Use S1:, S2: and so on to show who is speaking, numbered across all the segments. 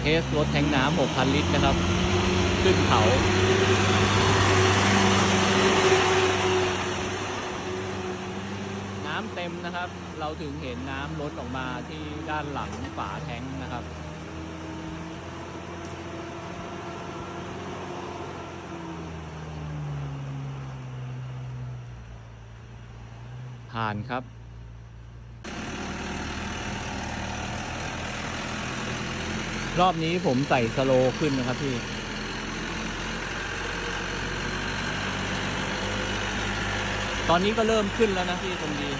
S1: เทสรถแทงน้ำ 6,000 ลิตรนะครับ ขึ้นเขา น้ำเต็มนะครับ เราถึงเห็นน้ำล้นออกมาที่ด้านหลังฝาแท้งนะครับผ่านครับ รอบนี้ผมใส่สโลขึ้นนะครับพี่ ตอนนี้ก็เริ่มขึ้นแล้วนะพี่ตรงดี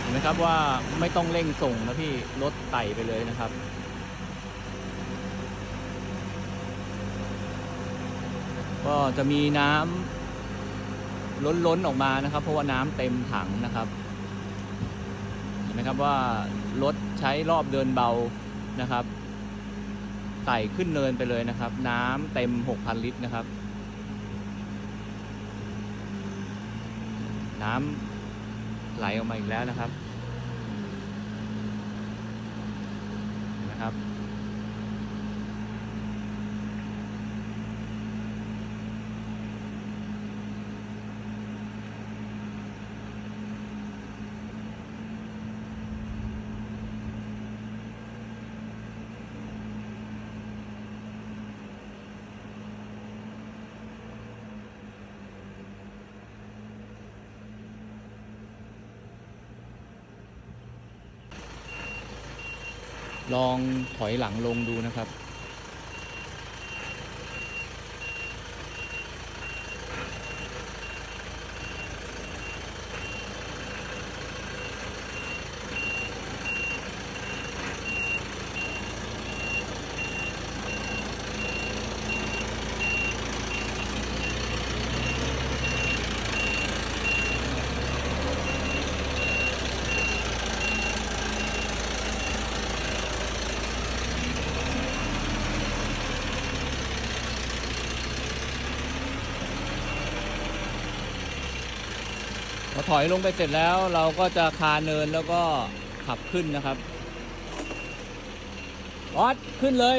S1: เห็นไหมครับว่าไม่ต้องเร่งส่งนะพี่ รถไต่ไปเลยนะครับก็จะมีน้ำ ล้นๆออกมานะครับ เพราะว่าน้ำเต็มถังนะครับเห็นไหมครับว่ารถใช้รอบเดินเบานะครับไต่ขึ้นเนินไปเลยนะครับ น้ำเต็ม 6,000 ลิตรนะครับ น้ำไหลออกมาอีกแล้วนะครับนะครับ ลองถอยหลังลงดูนะครับ พอถอยลงไปเสร็จแล้วเราก็จะคาเนินแล้วก็ขับขึ้นนะครับออสขึ้นเลย